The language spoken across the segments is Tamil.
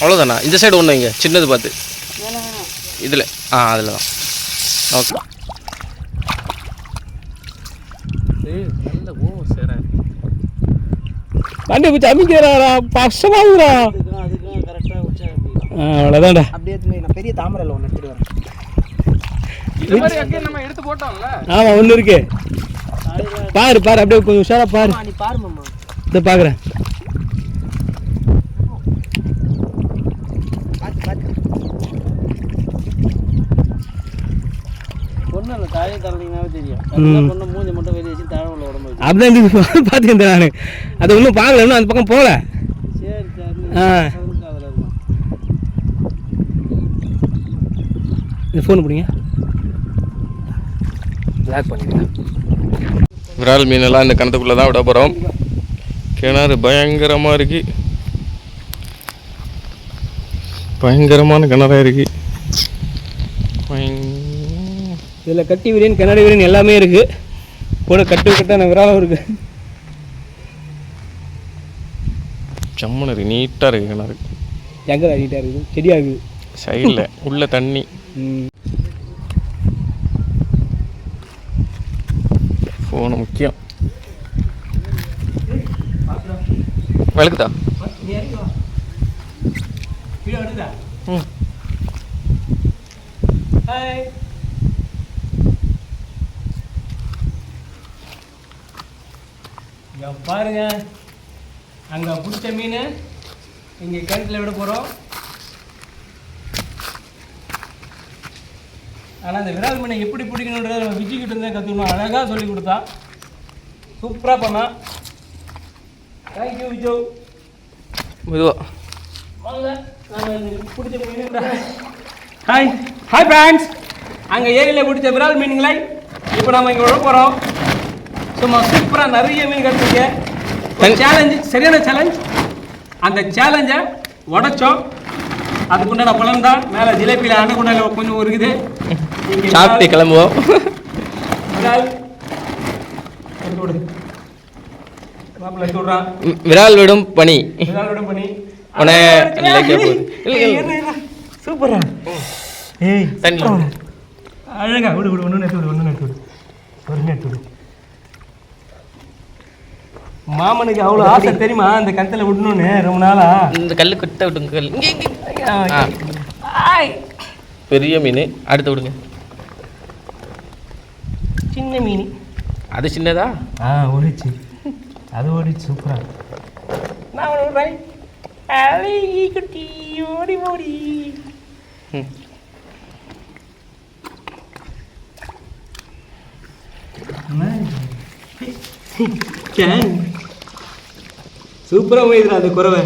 அவ்வளோதானா இந்த சைடு ஒன்று வைங்க. சின்னது பார்த்து. இதில். ஆ அதில் தான். ஓகே நல்ல ஓ சரி. வண்டி பிடிச்சி அமைக்கிறாரா அப்படி அவ்வளோதான்டா அப்படியே நான் பெரிய தாமரையில் ஒன்று எடுத்துட்டு வரேன். எடுத்து போட்டோம்ல. ஆமாம் ஒன்று இருக்கு. பாரு பாரு அப்படியே கொஞ்சம் உஷாரா பாரு. இதை இது பார்த்துக்கிறேன் நான். அதை ஒன்றும் பார்க்கல இன்னும் அந்த பக்கம் போகல. ஃபோன் பிடிங்க. லாக் பண்ணிடுங்க. விரால் மீனெல்லாம் இந்த கிணத்துக்குள்ளே தான் விட போகிறோம் கிணறு பயங்கரமாக இருக்கு. பயங்கரமான கிணறா இருக்கு. பயங்க- இதில் கட்டி விரியன் கண்ணாடி விரியன் எல்லாமே இருக்கு. கூட கட்டு கட்டான விராலம் இருக்கு. ஜம்முன்னு இருக்கு நீட்டாக இருக்கு கிணறு. எங்கே அடிக்கிட்டா இருக்குது செடியாக இருக்குது சைடில் உள்ள தண்ணி. ம். போகணும் முக்கியம். வழுக்குதா? ம். ஹாய் இங்க பாருங்க. அங்கே பிடிச்ச மீன் இங்கே கிணத்துல விட போகிறோம் ஆனால் அந்த விரால் மீனை எப்படி பிடிக்கணுன்றத நம்ம விஜய்கிட்ட இருந்தே கற்றுக்கணும் அழகாக சொல்லி கொடுத்தா. சூப்பராக பண்ணா. தேங்க்யூ விஜோ மெதுவா. வாங்க நாம இந்த பிடிச்ச மீன் ஹாய் ஹாய் ஃப்ரெண்ட்ஸ் அங்கே ஏரியில் பிடிச்ச விரால் மீனுங்களை இப்போ நம்ம இங்கே விட போகிறோம் சும்மா சூப்பராக நிறைய மீன் கிடச்சிருக்கு ஒரு சேலஞ்சு சரியான சேலஞ்ச் அந்த சேலஞ்சை உடைச்சோம். அதுக்குண்டான பலன் தான். மேலே ஜிலேபியில் அன்னக்குண்டால கொஞ்சம் இருக்குது இங்க சாப்பிட்டு கிளம்புவோம். விரால். விடும் இல்லை இல்லை சூப்பரா ஏய் தண்ணி அழகா விடு விடு. ஒன்று நட்டு விடு ஒன்று நட்டு விடு. ஒரு நட்டு விடு. மாமனுக்கு அவ்வளோ ஆசை தெரியுமா? அந்த கத்தில் விடணும்னு ரொம்ப நாளா? இந்த கல்லு கொட்ட விடுங்க கல். பெரிய மீன். அடுத்து விடுங்க. சின்ன மீன். அது சின்னதா? ஆ ஓடிச்சு. அது ஓடிச்சு சூப்பரா. நான் விடுறேன் அழகி குட்டி ஓடி ஓடி. சூப்பராக போயிடுறா அந்த குறவை.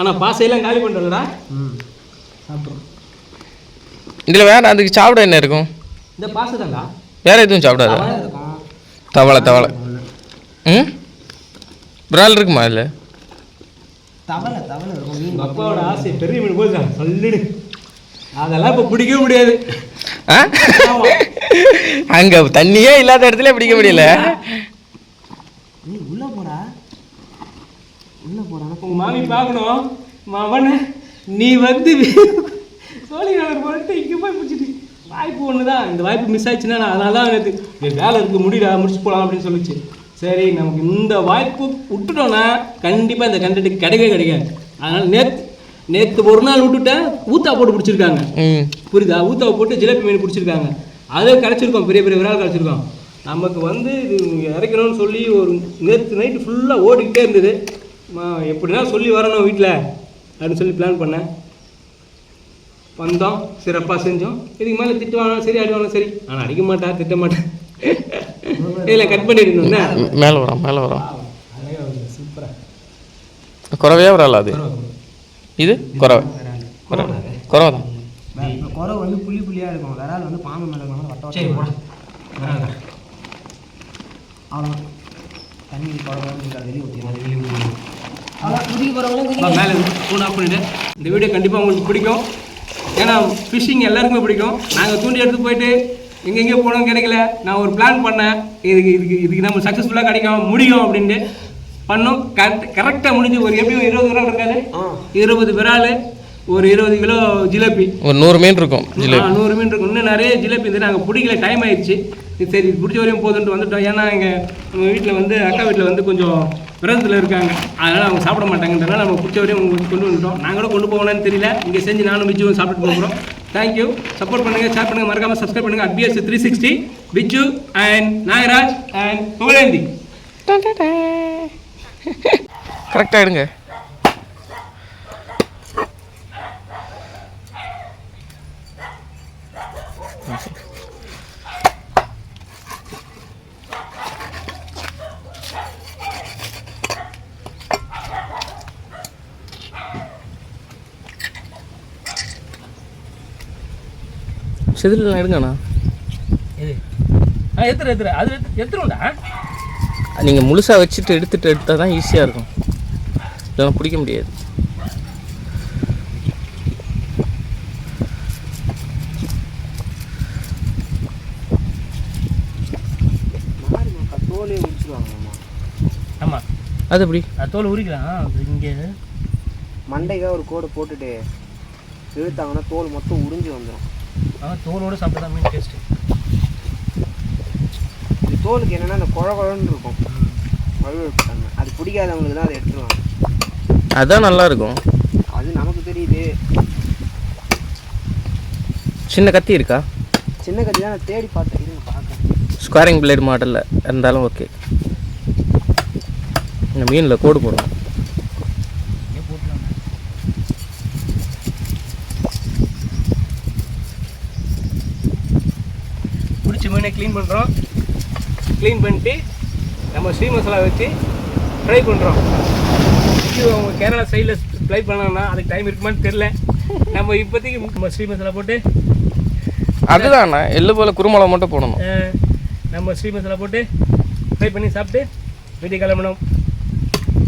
ஆனால் பாசையெல்லாம் காலி பண்ணுறதுடா ம். சாப்பிட்றோம். இதில் வேற அதுக்கு சாப்பிட என்ன இருக்கும்? இந்த பாசை வேற எதுவும் சாப்பிடாதா? இருக்கும். தவளை தவளை. ம்? விரால் இருக்குமா இல்லை? தவளை தவளை இருக்கும். அப்பாவோட ஆசை பெரிய மீன் போதுடா சொல்லிடு அதெல்லாம் இப்போ பிடிக்கவே முடியாது. அங்கே தண்ணியே இல்லாத இடத்துல பிடிக்க முடியல. நீ உள்ளே போடா. உள்ளே போடா. உங்கள் மாமி பார்க்கணும். மவன நீ வந்து சோழி நகர் போட்டு இங்கே போய் பிடிச்சிட்டு வாய்ப்பு ஒன்று தான் இந்த வாய்ப்பு மிஸ் ஆயிடுச்சுன்னா நான் அதனால தான் எனக்கு வேலை இருக்குது முடிடா முடிச்சு போகலாம் அப்படின்னு சொல்லிச்சு. சரி நமக்கு இந்த வாய்ப்பு விட்டுட்டோன்னா கண்டிப்பாக இந்த கண்டென்ட் கிடைக்கவே கிடைக்காது அதனால் நேற்று நேற்று ஒரு நாள் விட்டுட்டேன் ஊத்தா போட்டு பிடிச்சிருக்காங்க. புரியுதா? ஊத்தாவை போட்டு ஜிலேபி மீன் பிடிச்சிருக்காங்க. அது கிடச்சிருக்கோம் பெரிய பெரிய விரால் கிடச்சிருக்கோம் நமக்கு வந்து இது இறக்கணும்னு சொல்லி ஒரு நேற்று நைட்டு ஃபுல்லாக ஓடிக்கிட்டே இருந்தது. எப்படின்னா சொல்லி வரணும் வீட்டில் அப்படின்னு சொல்லி பிளான் பண்ணேன். வந்தோம் சிறப்பாக செஞ்சோம். இதுக்கு மேலே திட்டுவாங்க சரி அடிவாங்க சரி. ஆனால் அடிக்க மாட்டா திட்ட மாட்டேன் இதில் கட் பண்ணிடணும் என்ன? மேலே வரோம் மேலே வரோம். சூப்பராக குறவையா விரால் அது. இது? குறவை. குறவை குறவை. தான். குறை வந்து புள்ளி புள்ளியாக இருக்கும். விரால் வந்து பாம்பு மேலே இருக்கும். வட்ட வட்டம் அவ்வளோதான் தண்ணி குறை வெளியே ஊற்றிடுவோம் அவ்வளோ குதிக்க போகிறவங்களும் நான் மேலே ஃபோன் ஆஃப் பண்ணிவிட்டு இந்த வீடியோ கண்டிப்பாக உங்களுக்கு பிடிக்கும். ஏன்னா ஃபிஷ்ஷிங் எல்லாருக்குமே பிடிக்கும். நாங்கள் தூண்டி எடுத்து போயிட்டு எங்கெங்கே போனோம் கிடைக்கல. நான் ஒரு பிளான் பண்ணேன். இதுக்கு இதுக்கு இதுக்கு நம்ம சக்ஸஸ்ஃபுல்லாக கிடைக்கும் முடியும் அப்படின்ட்டு பண்ணோம். கரெக்ட் கரெக்டாக முடிஞ்சு ஒரு எப்படியும் இருபது விரால் இருக்காது இருபது விரால் ஒரு இருபது கிலோ ஜிலேபி. ஒரு நூறு மீன் இருக்கும் நூறு மீன் இருக்கும். இன்னும் நிறைய ஜிலேபி இருந்து நாங்கள் பிடிக்கல டைம் ஆயிடுச்சு. சரி பிடிச்ச வரையும் போதுன்ட்டு வந்துட்டோம். ஏன்னா எங்கள் நம்ம வீட்டில் வந்து அக்கா வீட்டில் வந்து கொஞ்சம் விரதத்தில் இருக்காங்க. அதனால் அவங்க சாப்பிட மாட்டாங்கன்றனால நம்ம பிடிச்ச வரையும் உங்களுக்கு கொண்டு வந்துட்டோம். நாங்கள் கூட கொண்டு போகணும்னு தெரியல. இங்கே செஞ்சு நானும் பிஜுவும் சாப்பிட்டு போகிறோம். தேங்க்யூ சப்போர்ட் பண்ணுங்கள் ஷேர் பண்ணுங்கள் மறக்காமல் சப்ஸ்கிரைப் பண்ணுங்கள் அட்பிஎஸ் three sixty Biju and Nagaraj and Pugazhendhi கரெக்டாக எடுங்க. செதில் எடுங்கண்ணா. இது ஆ எத்துரு எத்துரு. அது எத்துருண்டா? நீங்கள் முழுசாக வச்சுட்டு எடுத்துட்டு எடுத்தால் தான் ஈஸியாக இருக்கும். இல்லைன்னா பிடிக்க முடியாது. ஆமாம் அது எப்படி? அது தோல் உரிக்கலாம். இங்கே மண்டைக்காக ஒரு கோடு போட்டுட்டு இழுத்தாங்கன்னா தோல் மொத்தம் உறிஞ்சு வந்துடும் ஆனால் தோலோடு சாப்பிட்டா தான் மீன் டேஸ்ட்டு இது தோலுக்கு என்னன்னா அந்த குழ குழன்னு இருக்கும். தன்மை அது பிடிக்காதவங்களுக்கு தான் அதை எடுத்துருவாங்க. அதான் நல்லா இருக்கும் அது நமக்கு தெரியுது. சின்ன கத்தி இருக்கா? சின்ன கத்தி தான் நான் தேடி பார்த்தேன். இருங்க பார்க்கறேன் ஸ்கொயரிங் பிளேடு மாடலில் இருந்தாலும் ஓகே இந்த மீனில் கோடு போடணும் பிடிச்ச மீனை க்ளீன் பண்ணுறோம் க்ளீன் பண்ணிட்டு நம்ம ஸ்ரீ மசாலா வச்சு ஃப்ரை பண்ணுறோம் இது அவங்க கேரளா சைடில் ஃப்ரை பண்ணோம்னா அதுக்கு டைம் இருக்குமான்னு தெரில நம்ம இப்போதைக்கு நம்ம ஸ்ரீ மசாலா போட்டு அதுதாண்ணா எள்ளு போல் குருமிளகு மட்டும் போடணும். நம்ம ஸ்ரீ மசாலா போட்டு ஃப்ரை பண்ணி சாப்பிட்டு வீட்டுக்கு கிளம்பணும்.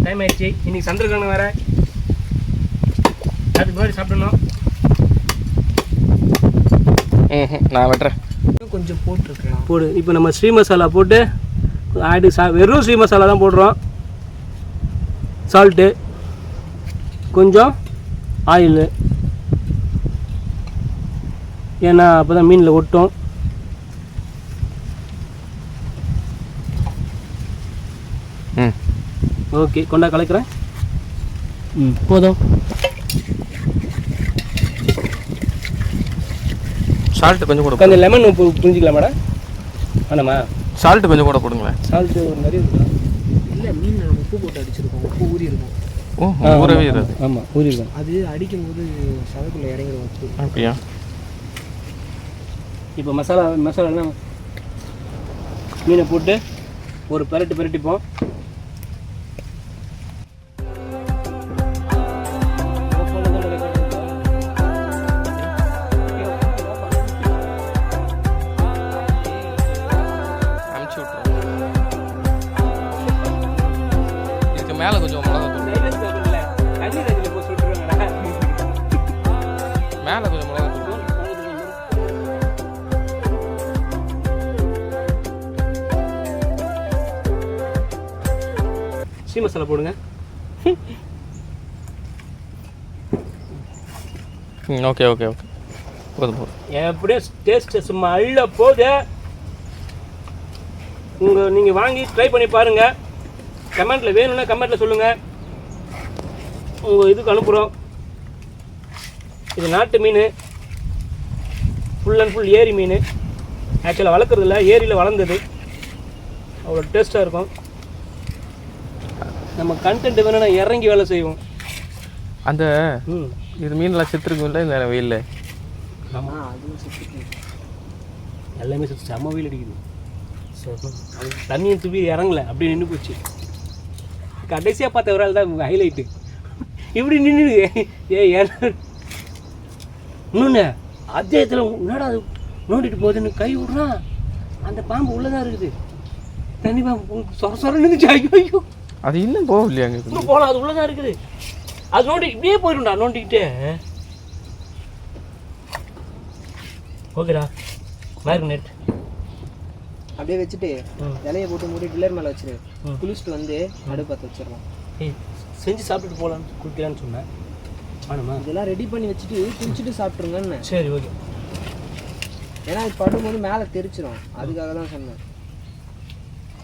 டைம் ஆயிடுச்சு. இன்னைக்கு சந்திரகிரகணம் வேறு. அதுக்கு முன்னாடி சாப்பிடணும். நான் வெட்டுறேன். கொஞ்சம் போட்டிருக்கலாம். போடு. இப்போ நம்ம ஸ்ரீ மசாலா போட்டு ஆடு சா வெறும் ஸ்ரீ மசாலா தான் போடுறோம். சால்ட்டு கொஞ்சம் ஆயிலு ஏன்னா அப்போ தான் மீனில் ஒட்டும். ம். ஓகே கொண்டா கலக்கிறேன். ம் போதும். சால்ட்டு கொஞ்சம் கூட கொஞ்சம் லெமன் உப்பு புரிஞ்சிக்கலாம் மேடம் வேணாமா? சால்ட்டு கொஞ்சம் கூட போடுங்களேன். சால்ட்டு ஒரு நிறைய இருக்குதா? இல்லை மீன் நம்ம உப்பு போட்டு அடிச்சிருக்கோம். உப்பு ஊறி இருக்கும் ஓ ஊறவே இருக்கு ஆமாம் ஊறிருக்கோம் அது அடிக்கும்போது சதக்குள்ளே இறங்கிடும் உப்பு. அப்படியா? இப்போ மசாலா மசாலா மீனை போட்டு ஒரு பெரட்டு பெரட்டிப்போம். மேலே கொஞ்சம் மிளகா தூள். மேலே கொஞ்சம் மிளகா தூள். ஸ்ரீ மசாலா போடுங்க. Okay okay okay. போதும் போதும். எப்படியோ டேஸ்ட் சும்மா அள்ள போகுது. உங்கள் நீங்கள் வாங்கி ட்ரை பண்ணி பாருங்கள் கமெண்ட்டில் வேணும்னா கமெண்ட்டில் சொல்லுங்கள் உங்கள் இதுக்கு அனுப்புகிறோம் இது நாட்டு மீன். ஃபுல் அண்ட் ஃபுல் ஏரி மீன். ஆக்சுவலாக வளர்க்குறது இல்லை ஏரியில் வளர்ந்தது. அவ்வளோ டேஸ்ட்டாக இருக்கும். நம்ம கண்டென்ட் வேணும்னா இறங்கி வேலை செய்வோம். அந்த ம். இது மீன்லாம் செத்துருக்கும்ல இந்த வெயிலில்? ஆ அதுவும் சுற்றி எல்லாமே சுற்றி செம்ம வெயில் அடிக்குது. தண்ணியும் துப்பி இறங்கல அப்படி நின்று போச்சு. கடைசியாக பார்த்த ஒரு ஆள் தான் ஹைலைட்டு இப்படி நின்று ஏ இன்னொன்று அத்தியாயத்தில் என்னடா அது நோண்டிட்டு போகுதுன்னு கை விட்றான் அந்த பாம்பு உள்ளே தான் இருக்குது. தண்ணி பாம்பு சொர சொர நின்றுச்சு ஐயோ. ஐயோ அது இன்னும் போகலையா இன்னும் போகலாம் அது உள்ளே தான் இருக்குது. அது நோண்டி இப்படியே போயிடும்டா நோண்டிக்கிட்டே. ஓகேடா. மேரினேட் அப்படியே வச்சுட்டு. இலைய போட்டு மூடி டில்லர் மேலே வச்சிரு. குளிச்சுட்டு வந்து அடுப்பு பற்ற வச்சிடலாம் செஞ்சு சாப்பிட்டுட்டு போகலான்னு குடிக்கலான்னு சொன்னேன். இதெல்லாம் ரெடி பண்ணி வச்சுட்டு குளிச்சுட்டு சாப்பிட்ருங்கன்னு சரி ஓகே. ஏன்னா இது படும்போது மேலே தெரிச்சிடும் அதுக்காக தான் சொன்னேன்.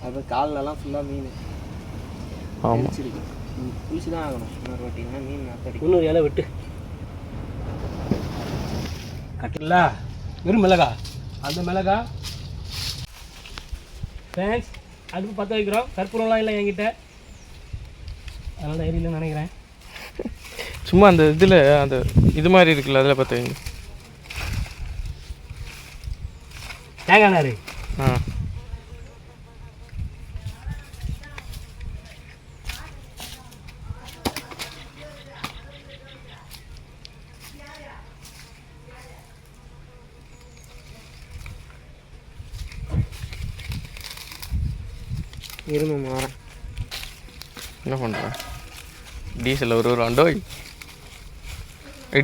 அது கால்லலாம் ஃபுல்லாக மீன். தெரிச்சிருக்கு. குளிச்சு தான் ஆகணும். இன்னொரு வாட்டி இல்லைன்னா மீன் நாத்தடி இன்னொரு இலை விட்டு. கட்டில வெறும் மிளகா? அந்த மிளகா ஃப்ரெண்ட்ஸ் அடுப்பு பற்ற வைக்கிறோம். கற்பூரம்லாம் இல்லை என்கிட்ட. அதனால எரியலன்னு நினைக்கிறேன். சும்மா அந்த இதில் அந்த இது மாதிரி இருக்குல்ல அதில் பார்த்து தேங்காய் நாரு ஆ இருமா வரேன் என்ன பண்ணுறேன் டீசல் ஒரு ஒரு ஆண்டோய்.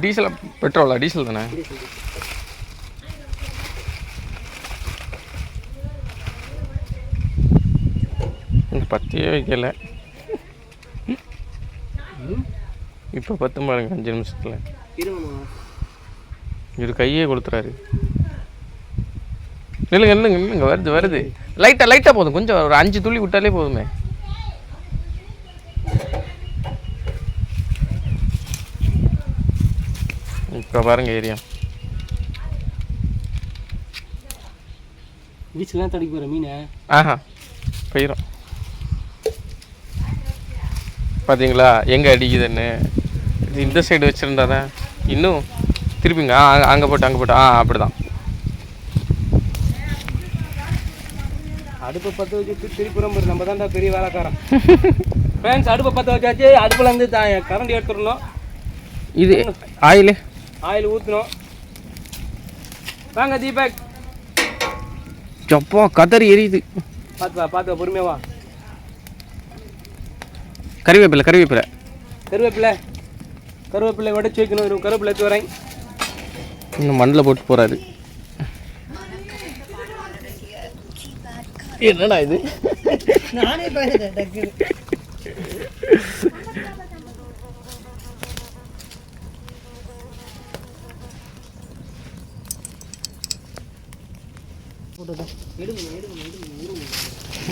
டீசல் பெட்ரோலா டீசல் தானே? பத்தியே வைக்கல. இப்போ பத்து பாருங்க அஞ்சு நிமிஷத்தில். இவர் கையே கொடுத்துறாரு நில்லுங்க நில்லுங்க நில்லுங்க வருது வருது. லைட்டாக லைட்டாக போதும். கொஞ்சம் ஒரு அஞ்சு துள்ளி விட்டாலே போதுமே. இப்போ பாருங்க ஏரியா வீச்செல்லாம் தடிக்க போகிற மீனை? ஆஹா போயிடும் பார்த்தீங்களா எங்கே அடிக்குதுன்னு? இந்த சைடு வச்சுருந்தா தான் இன்னும் திருப்பிங்க ஆ அங்கே போட்டு அங்கே போட்டு ஆ அப்படி தான் அடுப்பை பற்ற வச்சு திருப்புறம் நம்ம தான்டா பெரிய வேலைக்காரன். ஃப்ரெண்ட்ஸ் அடுப்பை பற்ற வச்சாச்சு அடுப்புல இருந்து த கரண்ட் எடுத்துடணும். இது ஆயிலு ஆயில் ஊற்றணும் வாங்க தீபக். எப்பா கதறி எரியுது. பார்த்து வா பார்த்து வா பொறுமையா வா. கறிவேப்பிலை கறிவேப்பிலை கருவேப்பிலை. கருவேப்பிலை உடச்சி வைக்கணும் இரு, கருவேப்பிலை எடுத்து வரேன். இன்னும் மண்ணில் போட்டு போகிறாரு என்னடா இது? நானே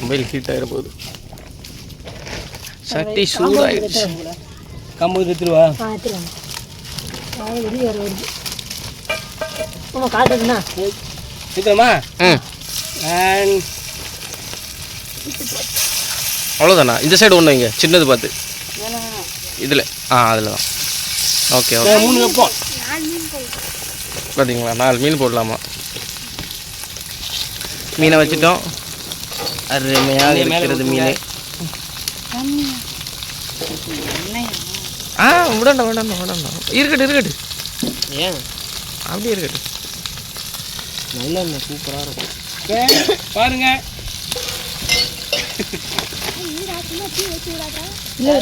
மொபைல் ஹீட் ஆகிட போகுது சட்டி சூடாயிடுச்சு. கம்பு எடுத்துருவா சீக்கிரமா? ம் அண்ட் அவ்வளோதானா இந்த சைடு ஒன்று வைங்க. சின்னது பார்த்து. இதில். ஆ அதில் தான் ஓகே ஓகே. மூணு வைப்போம். பார்த்தீங்களா நாலு மீன் போடலாமா? மீனை வச்சுட்டோம். அருமையாக இருக்கிறது மீன். ஆ விடணும் விடணும் விடணும் இருக்கட்டும் இருக்கட்டும். ஏன்? அப்படியே இருக்கட்டும். நல்ல சூப்பராக இருக்கும். பாருங்க. இல்லை